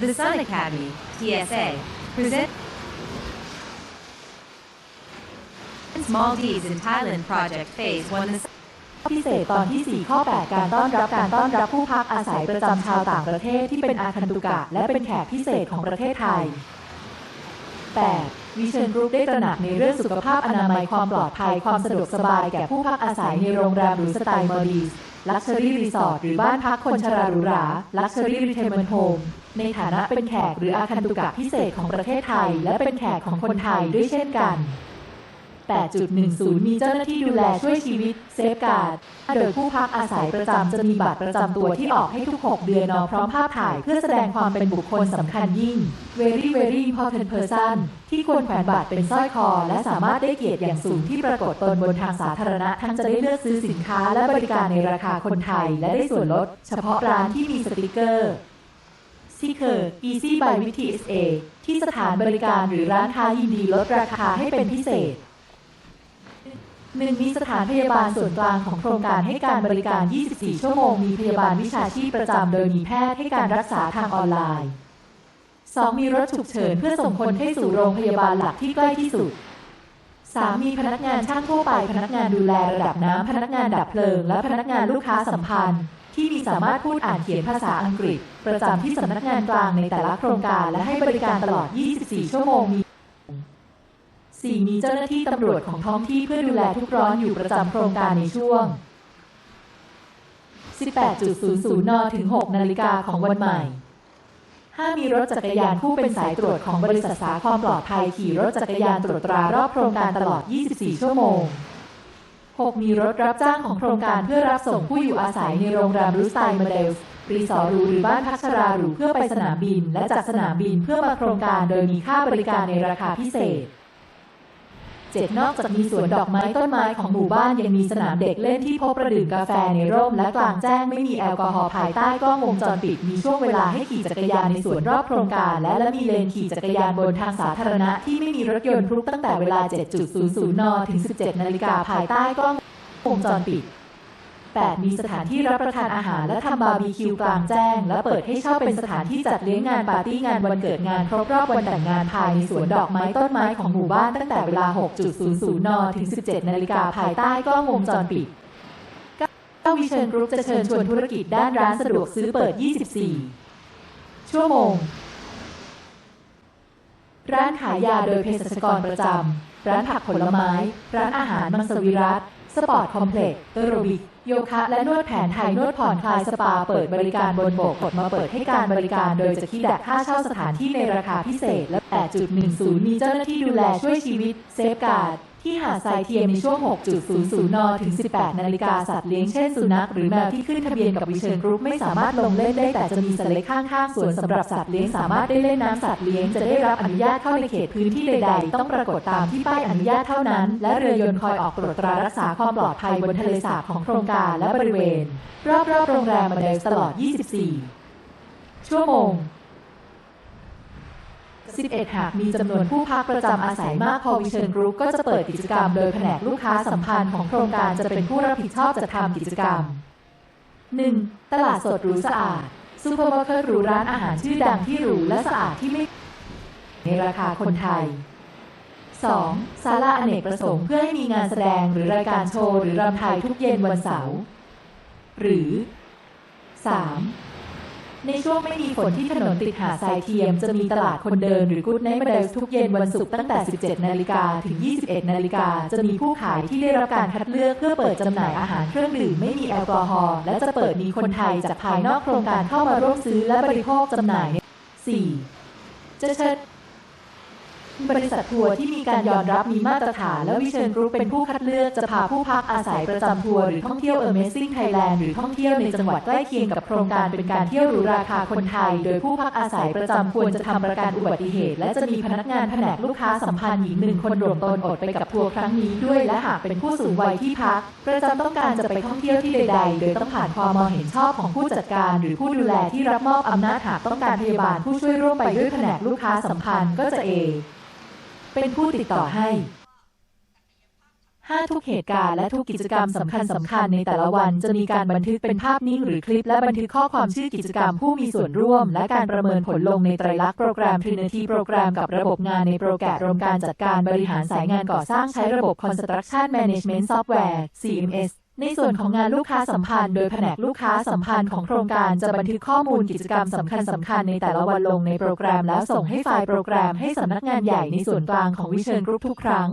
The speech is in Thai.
The Sun Academy, TSA, present. Small D's in Thailand Project Phase 1 The พิเศษตอนที่ 4 ข้อ 8 การต้อนรับการต้อนรับผู้พักอาศัยประจำชาวต่างประเทศที่เป็นอาคันตุกะ และเป็นแขกพิเศษของประเทศไทย 8. วิเชนกรุ๊ปได้ตระหนักในเรื่องสุขภาพอนามัยความปลอดภัยความสะดวกสบายแก่ผู้พักอาศัยในโรงแรมหรือสไตล์มอดีสลักชัวรี่รีสอร์ทหรือบ้านพักคนชราหรูหราลักชัวรี่รีเทมเมนโฮมในฐานะเป็นแขกหรืออาคันตุกะพิเศษของประเทศไทย และเป็นแขกของคนไทยด้วยเช่นกัน 8.10 มีเจ้าหน้าที่ดูแลช่วยชีวิตเซฟการ์ด โดยผู้พักอาศัยประจำจะมีบัตรประจำตัวที่ออกให้ทุก 6 เดือนนอพร้อมภาพถ่ายเพื่อแสดงความเป็นบุคคลสำคัญยิ่ง very very important person ที่ควรแขวนบัตรเป็นสร้อยคอ และสามารถได้เกียรติอย่างสูงที่ปรากฏตนบนทางสาธารณะ ทั้งจะได้เลือกซื้อสินค้าและบริการในราคาคนไทย และได้ส่วนลด เฉพาะร้านที่มีสติกเกอร์ซีเคอร์ Easy by วิธี SA ที่สถานบริการหรือร้านค้ายินดีลดราคาให้เป็นพิเศษ หนึ่งมีสถานพยาบาลส่วนกลางของโครงการให้การบริการ 24 ชั่วโมง มีพยาบาลวิชาชีพประจำ โดยมีแพทย์ให้การรักษาทางออนไลน์ 2. มีรถฉุกเฉินเพื่อส่งคนให้สู่โรงพยาบาลหลักที่ใกล้ที่สุด 3. มีพนักงานช่างทั่วไป พนักงานดูแลระดับน้ำ พนักงานดับเพลิง และพนักงานลูกค้าสัมพันธ์ ที่มีสามารถพูดอ่านเขียนภาษาอังกฤษ ประจำที่สำนักงานกลางในแต่ละโครงการ และให้บริการตลอด 24 ชั่วโมงมี 4. มีเจ้าหน้าที่ตำรวจของท้องที่เพื่อดูแลทุกร้อนอยู่ประจำโครงการในช่วง 18.00 น ถึง 6 นาฬิกาของวันใหม่ 5. มีรถจักรยานคู่เป็นสายตรวจของบริษัทสาความปลอดภัยขี่รถจักรยานตรวจตรารอบโครงการตลอด 24 ชั่วโมง 6. มีรถรับจ้างของโครงการเพื่อรับส่งผู้อยู่อาศัยในโรงแรมรูสไตล์มาเดลส์รีสอร์ทหรูหรือบ้านพักชราหรูเพื่อไปสนามบิน และจากสนามบินเพื่อมาโครงการโดยมีค่าบริการในราคาพิเศษ เจ็ดนอกจากมีสวนดอกไม้ต้นไม้ของหมู่บ้านยังมีสนามเด็กเล่นที่พบประดื่มกาแฟในร่ม และกลางแจ้งไม่มีแอลกอฮอล์ภายใต้กล้องวงจรปิดมีช่วงเวลาให้ขี่จักรยานในสวนรอบโครงการ และและมีเลนขี่จักรยานบนทางสาธารณะที่ไม่มีรถยนต์พลุกตั้งแต่เวลา 7.00 น ถึง 17 นาฬิกาภายใต้กล้องวงจรปิด 8. มีสถานที่รับประทานอาหารและทำบาร์บีคิวกลางแจ้ง และเปิดให้เช่าเป็นสถานที่จัดเลี้ยงงานปาร์ตี้งานวันเกิดงานครบรอบวันแต่งงานภายในสวนดอกไม้ต้นไม้ของหมู่บ้านตั้งแต่เวลา 6.00 น ถึง 17 นาฬิกาภายใต้กล้องวงจรปิด9วิเชิญกรุ๊ปจะเชิญชวนธุรกิจด้านร้านสะดวกซื้อเปิด 24 ชั่วโมง ร้านขายยาโดยเภสัชกรประจำ ร้านผักผลไม้ ร้านอาหารมังสวิรัต สปอร์ตคอมเพล็กซ์เอโรบิกโยคะและนวดแผนไทยนวดผ่อนคลายสปาเปิดบริการบนบกกดมาเปิดให้การบริการโดยจะคิดดักค่าเช่าสถานที่ในราคาพิเศษและ 8.10 มีเจ้าหน้าที่ดูแลช่วยชีวิตเซฟการ์ด ที่หาดทรายเทียมในช่วง 6.00 น ถึง 18 นาฬิกาสัตว์เลี้ยงเช่นสุนัขหรือแมวที่ขึ้นทะเบียนกับวิเชิญกรุ๊ปไม่สามารถลงเล่นได้แต่จะมีสเล็กข้างๆส่วนสำหรับสัตว์เลี้ยงสามารถได้เล่นน้ำสัตว์เลี้ยงจะได้รับอนุญาตเข้าในเขตพื้นที่ใดๆ ต้องปรากฏตามที่ป้ายอนุญาตเท่านั้น และเรือยนต์คอยออกตรวจตรารักษาความปลอดภัยบนทะเลสาบของโครงการและบริเวณ รอบๆโรงแรมมาเดลตลอด 24 ชั่วโมง 11 หากมีจำนวนผู้พักประจำอาศัยมากพอวิเชิญกรุ๊ปก็จะเปิดกิจกรรมโดยแผนกลูกค้าสัมพันธ์ของโครงการจะเป็นผู้รับผิดชอบจัดทำกิจกรรม 1. ตลาดสดหรูสะอาดซูเปอร์มาร์เก็ตหรูร้านอาหารชื่อดังที่หรูและสะอาดที่ไม่ในราคาคนไทย 2. ศาลาอเนกประสงค์เพื่อให้มีงานแสดงหรือรายการโชว์หรือรำไทยทุกเย็นวันเสาร์หรือ 3. ในช่วงไม่มีฝนที่ถนนติดหาดทรายเทียม จะมีตลาดคนเดินหรือกุดไนท์มาเดลทุกเย็นวันศุกร์ตั้งแต่ 17 นาฬิกาถึง 21 นาฬิกาจะมีผู้ขายที่ได้รับการคัดเลือกเพื่อเปิดจำหน่ายอาหารเครื่องดื่มไม่มีแอลกอฮอล์และจะเปิดมีคนไทยจากภายนอกโครงการเข้ามาร่วมซื้อและบริโภคจำหน่าย 4. จะเชิญ บริษัททัวร์ที่มีการยอมรับมีมาตรฐาน และวิเชิญกรุ๊ปเป็นผู้คัดเลือกจะพาผู้พักอาศัยประจำทัวร์หรือท่องเที่ยว Amazing Thailand หรือท่องเที่ยวในจังหวัดใกล้เคียงกับโครงการเป็นการเที่ยวหรูราคาคนไทย โดยผู้พักอาศัยประจำควรจะทำประกันอุบัติเหตุ และจะมีพนักงานแผนกลูกค้าสัมพันธ์หญิงหนึ่งคนรวมตนอดไปกับทัวร์ครั้งนี้ด้วยและหากเป็นผู้สูงวัยที่พัก ประจำต้องการจะไปท่องเที่ยวที่ใด ๆ โดยต้องผ่านความมองเห็นชอบของผู้จัดการ หรือผู้ดูแลที่รับมอบอำนาจหากต้องการพยาบาลผู้ช่วยร่วมไปด้วยแผนกลูกค้าสัมพันธ์ก็จะเอ เป็นผู้ติดต่อให้ 5 ทุกเหตุการณ์และทุกกิจกรรมสำคัญสำคัญในแต่ละวันจะมีการบันทึกเป็นภาพนิ่งหรือคลิป และบันทึกข้อความชื่อกิจกรรมผู้มีส่วนร่วม และการประเมินผลลงในไตรลักษณ์โปรแกรม Trinity โปรแกรมกับระบบงานในโปรแกรมการจัดการบริหารสายงานก่อสร้างใช้ระบบ Construction Management Software CMS ในส่วนของงานลูกค้าสัมพันธ์ โดยแผนกลูกค้าสัมพันธ์ของโครงการจะบันทึกข้อมูลกิจกรรมสำคัญสำคัญในแต่ละวันลงในโปรแกรมแล้วส่งให้ไฟล์โปรแกรมให้สำนักงานใหญ่ในส่วนกลางของวิเชิญกรุ๊ปทุกครั้ง